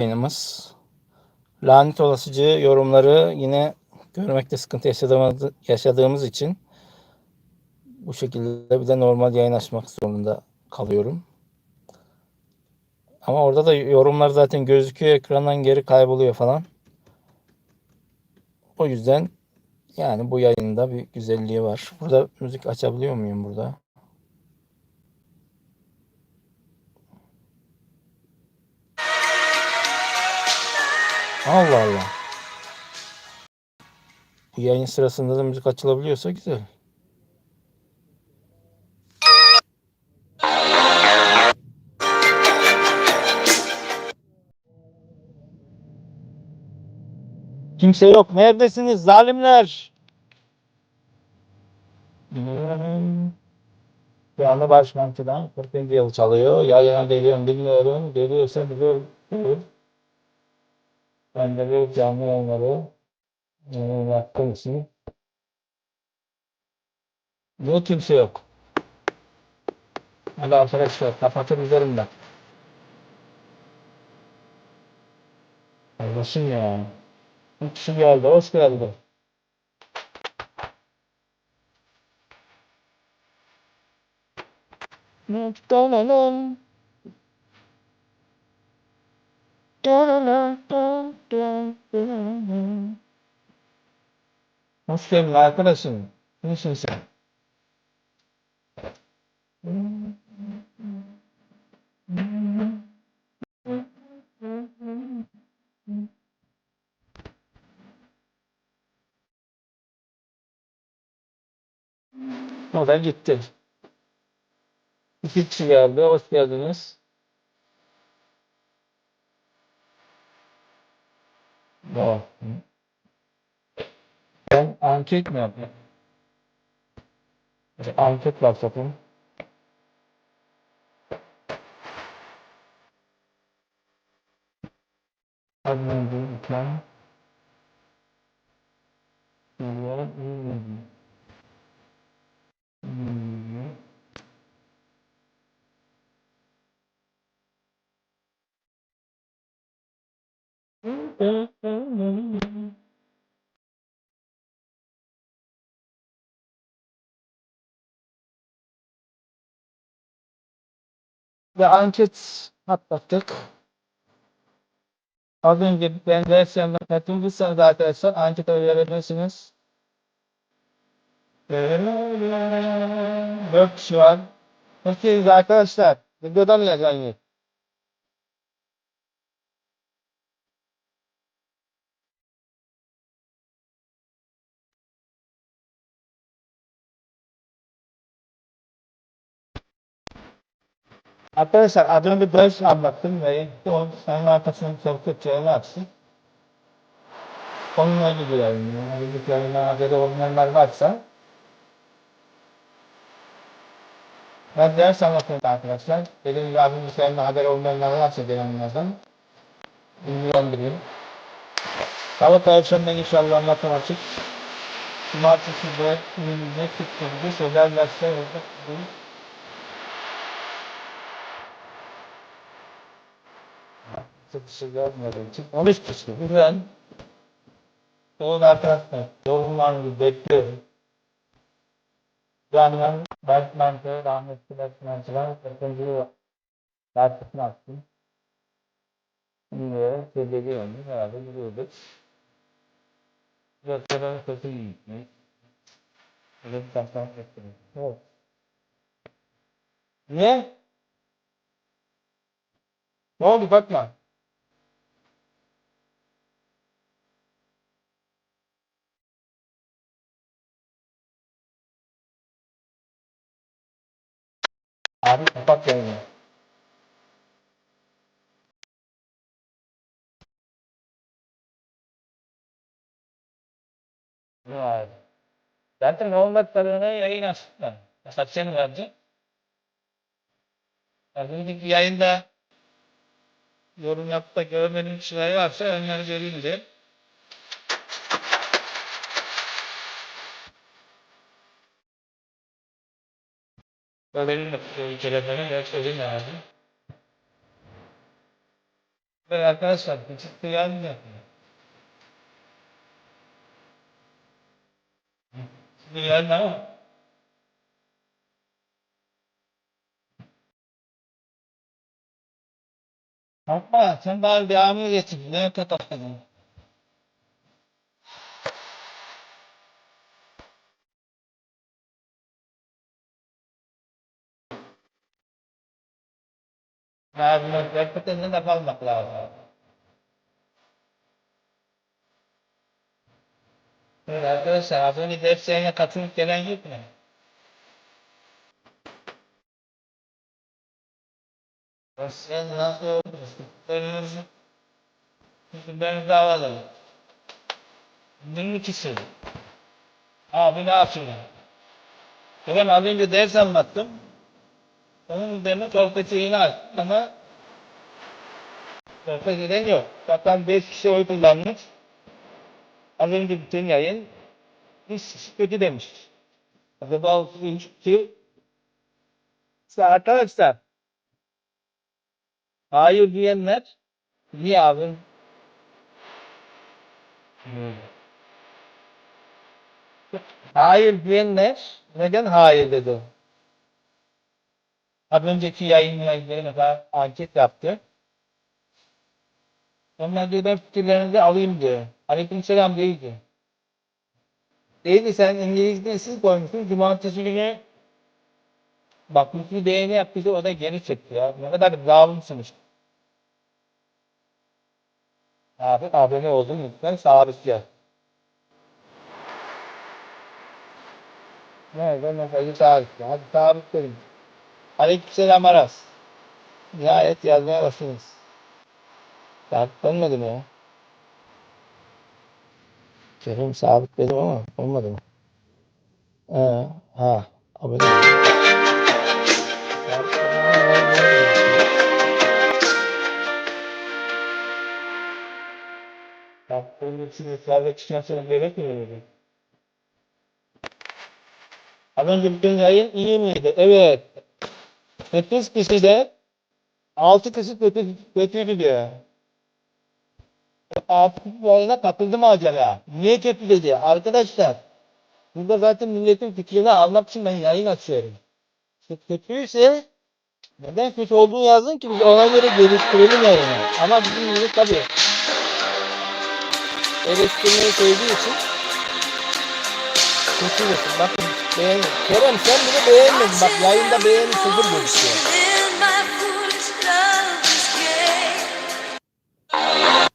yayınımız. Lanet olasıcı yorumları yine görmekte sıkıntı yaşadığımız, için bu şekilde bir de normal yayın açmak zorunda kalıyorum. Ama orada da yorumlar zaten gözüküyor ekrandan geri kayboluyor falan. O yüzden yani bu yayında bir güzelliği var. Burada müzik açabiliyor muyum burada? Allah Allah. Bu yayın sırasında da müzik açılabiliyorsa güzel. Kimse yok. Neredesiniz zalimler? Şu anda başkantıdan 40. yıl çalıyor. Yayına geliyorum bilmiyorum. Geliyorsa biliyorum. Ben de bir canlı yayınları e, yaptığım için. Yok kimse yok. Hadi arkadaşlar kapatır üzerimden. Kardeşim ya. Bir kişi geldi. Hoş geldi. Hoş geldin arkadaşım. Kimsin sen? O da gitti. İki kişi geldi. Hoş geldiniz. Doğru. Ben anket mi yapayım? Anket başlatayım. Ne diyeyim? İkram. Biliyorum. iyi Ve anket atlattık. Az önce ben versiyonda katılırsanız arkadaşlar ankete verebilirsiniz. Dört kişi var. Nasılsınız arkadaşlar? Videodan mı yani? Arkadaşlar az önce ders anlattım ve o senin arkasının çok tutacağını açtım. Onunla ilgili yani. Bilgiklerinden haberi olmayanlar varsa ben ders anlatıyorum arkadaşlar. Dediğim gibi önce senin haberi olmayanlar varsa gelenlerden bilgilendireyim. Salı perşembe inşallah anlatım açık. Cumartesi de günümüzde çıktığımızda sözel dersler olacak. Bu çıkışı görmediğim için 13 kişi. Güzel. Doğru arkadaşlar. Yorumlarınızı bekliyorum. Ben Berkment'e rahmetli Berkment'e yakıncı dersini açtım. Şimdi seyrediyorum. Herhalde biliyorduk. Biraz sonra sesi gitmiş. Öyle bir taktan bekliyorum. Evet. Niye? Ne oldu bakma. Abi kapat yayını. Zaten olmaklarına yayın açtılar. Kaç sene verdi? Az önceki yayında yorum yapıp da görmediğim kişiler varsa onları göreyim diye. Ve benim de ülkelerine de yani. Ve arkadaşlar küçük mi yapıyor? Ne var? Yapma sen bari bir amir getir. Ne kapattın? Abi hakikaten de kalmak lazım. Evet arkadaşlar az önce derslerine katılıp gelen yok mu? Sen nasıl olursun? Önünüzü ben dağladım. Bunun ikisi. Abi ne yapıyorsun? Ben az önce ders anlattım. Onun üzerine sohbeti açtım ama sohbet eden yok. Zaten 5 kişi oy kullanmış. Az önce bütün yayın hiç kötü demiş. Acaba kişi İşte arkadaşlar hayır diyenler niye abi? Hmm. Hayır diyenler neden hayır dedi? Az önceki yayınla ilgili mesela anket yaptı. Onlar diyor ben fikirlerinizi alayım diyor. Aleykümselam değil diyor. Değil mi sen İngilizce siz koymuşsun. Cumartesi günü bak bir beğeni yaptıysa o da geri çekti ya. Ne kadar zalimsiniz. Abi abone oldun lütfen sabit gel. Nerede mesajı sabit gel. Hadi sabit verin. Aleykümselam Aras. Nihayet yazmaya başladınız. Sabit olmadı mı ya? Kerim sabit dedim ama olmadı mı? Ee, ha, abone ol. Bunun için ısrarla çıkan sonra gerek mi dedi? Az önce bütün yayın iyi miydi? Evet. 8 kişi de 6 kişi kötü, kötüydü diyor. 6 kişi oyuna katıldı mı acaba? Niye kötü dedi? Arkadaşlar burada zaten milletin fikrini almak için ben yayın açıyorum. Kötüyse neden kötü olduğunu yazdın ki biz ona göre geliştirelim yayını. Ama bizim millet tabii eleştirmeyi sevdiği için kötü desin. Bakın beğen. Kerem sen bunu beğenmedin. Bak yayında beğeni sıfır gözüküyor. Game.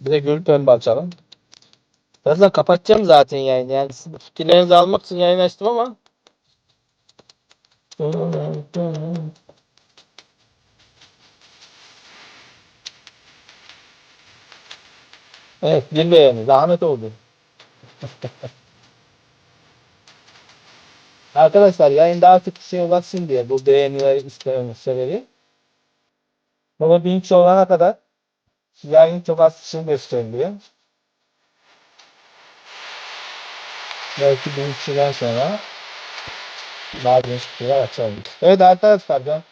Bir de gül pembe açalım. Birazdan kapatacağım zaten yayını. Yani sizin fikirlerinizi almak için yayın açtım ama. Evet, bir beğeni. Zahmet oldu. Arkadaşlar yayın daha çok kişiye ulaşsın diye bu beğenileri istememin sebebi. Baba bin kişi olana kadar yayın çok az kişi gösteriliyor. Belki bin kişiden sonra daha geniş kişiler açabilir. Evet arkadaşlar ben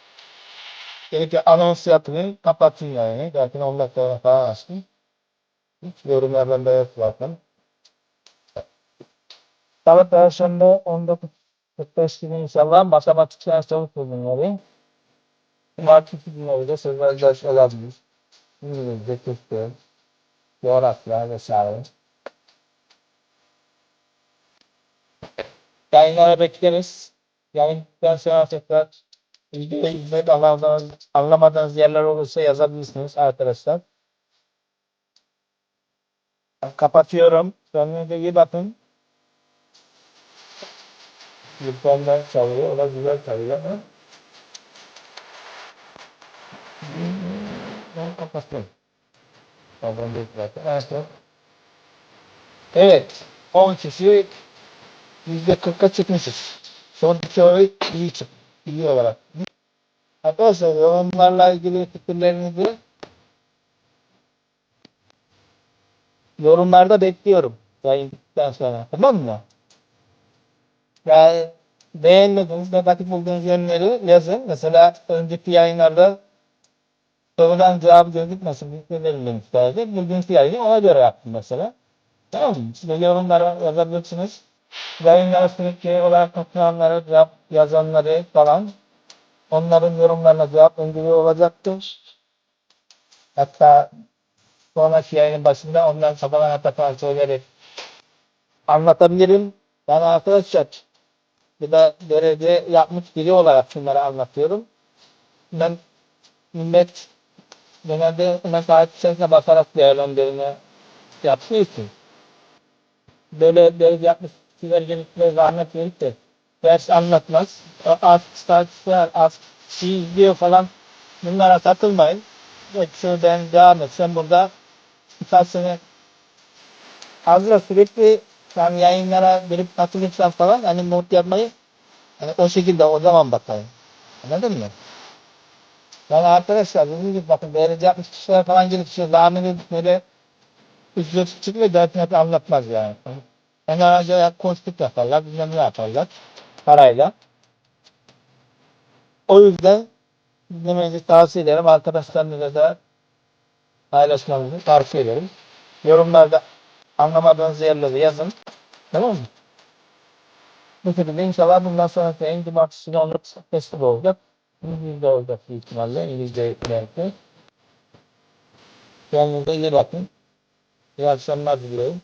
gerekli anons yapayım, kapatayım yayını. Belki 10 dakika falan açtım. Yorumlardan da zaten. Salı Perşembe 19.45 gibi inşallah matematiksel soru çözümleri. Cumartesi günleri de sözler ders olabilir. İngilizce, Türkçe, coğrafya vesaire. Yayınlara bekleriz. Yayından sonra tekrar izleyip anlamadığınız, anlamadığınız yerler olursa yazabilirsiniz arkadaşlar. Kapatıyorum. Kendinize iyi bakın. Lütfen çalıyor. O da güzel çalıyor. Ha? Ben kapattım. Pardon değil zaten. Evet. Evet. 10 kişi yüzde 40'a çıkmışız. Son iki iyi çık. İyi olarak. Arkadaşlar yorumlarla ilgili fikirlerinizi yorumlarda bekliyorum. Yayından sonra. Tamam mı? Yani beğenmediğiniz, negatif bulduğunuz yönleri yazın. Mesela önceki yayınlarda sorudan cevabı gözükmesin diye verilmemişlerdi. Bugünkü yayını ona göre yaptım mesela. Tamam mı? Siz de yorumlara yazabilirsiniz. Yayınlara sürekli olarak katılanları, cevap yazanları falan onların yorumlarına cevap önceliği olacaktır. Hatta sonraki yayının başında ondan sabahına takılan şeyleri anlatabilirim. Ben arkadaşlar bir de derece yapmış biri olarak şunları anlatıyorum. Ben millet genelde mesai sesine bakarak değerlendirme yaptığı için böyle derece yapmış kişiler gelip de zahmet verip de ders anlatmaz. Az statistikler, az şey izliyor falan bunlara takılmayın. Yoksa ben devam etsem burada birkaç sene fazla sürekli yani yayınlara girip katılırsam falan hani not yapmayı hani o şekilde o zaman bakayım. Anladın mı? Yani arkadaşlar dediğim gibi bakın derece yapmış kişiler falan gelip işte zahmini böyle ücret çıkıyor zaten hep anlatmaz yani. En aracı konstit yaparlar, bilmem ne yaparlar parayla. O yüzden dinlemenizi tavsiye ederim. Arkadaşlarınızla da paylaşmanızı tavsiye ederim. Yorumlarda anlamadığınız yerleri yazın. Tamam mı? Bu şekilde inşallah bundan sonraki en cumartesi günü onluk festival olacak. İngilizce olacak büyük ihtimalle. İngilizce belki. Kendinize iyi bakın. İyi akşamlar diliyorum.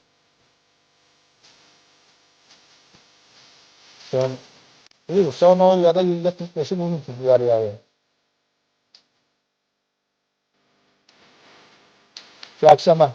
Son, son 10 ya da yüzde 45'i bulmuşuz yarı yarıya. İyi akşamlar.